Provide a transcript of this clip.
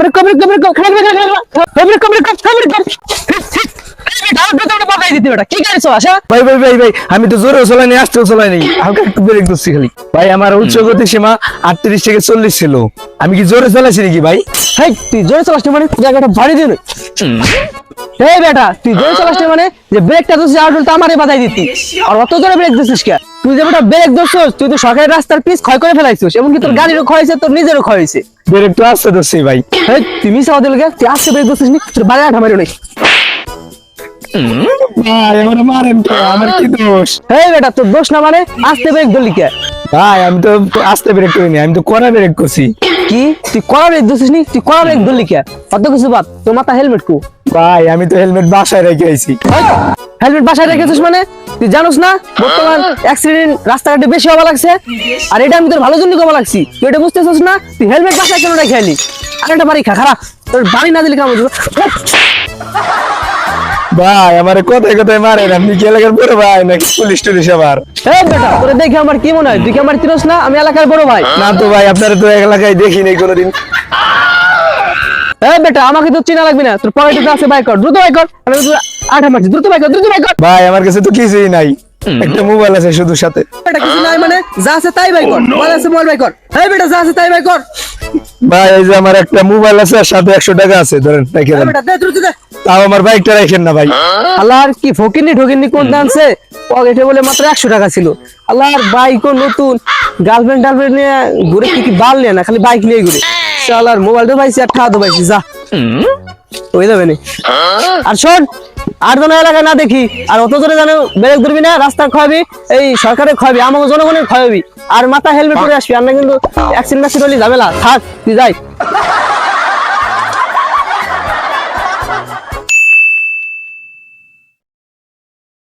Brake brake brake brake brake brake আমি তো জোরে আসতেও হালকা ব্রেক ধরছি খালি। ভাই আমার উচ্চ গতি সীমা আটত্রিশ থেকে চল্লিশ ছিল আমি কি জোরে চালাইছি নাকি ভাই? হেই তুই জোরে চালাস মানে? জায়গাটা বাড়ি দিন এই বেটা তুই জোরে চালাস মানে? যে ব্রেকটা দিছিস আর আমারে বাজাই দিতি। আর অত জোরে ব্রেক দিছিস কে? তুই যে বেটা ব্রেক তুই তো সরকারি রাস্তার পিস ক্ষয় করে ফেলাইছিস এমনকি তোর গাড়িরও ক্ষয় হয়েছে তোর নিজেরও ক্ষয় হয়েছে। ব্রেক তো আসতে ধরছি ভাই। এই তুই আসছে ব্রেক নি তোর বাড়ি আঠা নাই মারেন কে? আমার কি দোষ? বেটা তোর দোষ না মানে আসতে ব্রেক ধরলি কে? ভাই আমি তো আস্তে ব্রেক করিনি আমি তো কড়া ব্রেক করছি। কি? তুই কড়া ব্রেক দিছিস নি তুই কড়া ব্রেক ধরলি কে? অত কিছু বাদ তোর মাথা হেলমেট কো। ভাই আমি তো হেলমেট বাসায় রেখে আইছি। হেলমেট বাসায় রেখেছিস মানে? তুই জানোস না? বর্তমান অ্যাক্সিডেন্ট রাস্তাঘাটে বেশি হওয়া লাগছে। আর এটা আমি তোর ভালো জন্য কমা লাগছি। তুই এটা বুঝতেছিস না? তুই হেলমেট বাসায় কেন রেখে এলি আর একটা বাড়ি খা খারাপ। তোর বাড়ি না দিলে কেমন ভাই আমার কোথায় কোথায় মারেন? আপনি কি এলাকার বড় ভাই নাকি পুলিশ টুলিশ আবার? এই বেটা তোরে দেখে আমার কি মনে হয়? তুই কি আমার চিনস না? আমি এলাকার বড় ভাই। না তো ভাই আপনারা তো এলাকায় দেখি নাই কোনোদিন। এই বেটা আমাকে তো চিনা লাগবে না। তোর পকেটে আছে বাইক কর। দ্রুত বাইক কর। আমি আঠা মারছি দ্রুত বাইক কর দ্রুত বাইক ভাই আমার কাছে তো কিছুই নাই। একটা মোবাইল আছে শুধু সাথে। বেটা কিছু নাই মানে যা আছে তাই বাইক কর। মোবাইল আছে মোবাইল বাইক কর। এই বেটা যা আছে তাই বাইক কর। ভাই এই যে আমার একটা মোবাইল আছে আর সাথে একশো টাকা আছে ধরেন রেখে দেন। বেটা দে দ্রুত দে। তাও আমার বাইকটা রাখেন না ভাই। আল্লাহর কি ফকিনি ঠকিনি কোন দানছে পকেটে বলে মাত্র একশো টাকা ছিল। আল্লাহর বাইকও নতুন। গার্লফ্রেন্ড টার্লফ্রেন্ড নিয়ে ঘুরে কি কি বাল নিয়ে না খালি বাইক নিয়ে ঘুরে। আল্লাহর মোবাইলটা পাইছি আর খাওয়া তো পাইছি যা। ওই যাবে নি আর শোন আর জন এলাকায় না দেখি আর অত জোরে জানো ব্রেক ধরবি না রাস্তা খাওয়াবি এই সরকারের খাওয়াবি আমাকে জনগণের খাওয়াবি আর মাথা হেলমেট পরে আসবি আর না কিন্তু অ্যাক্সিডেন্ট ঝামেলা। থাক তুই যাই।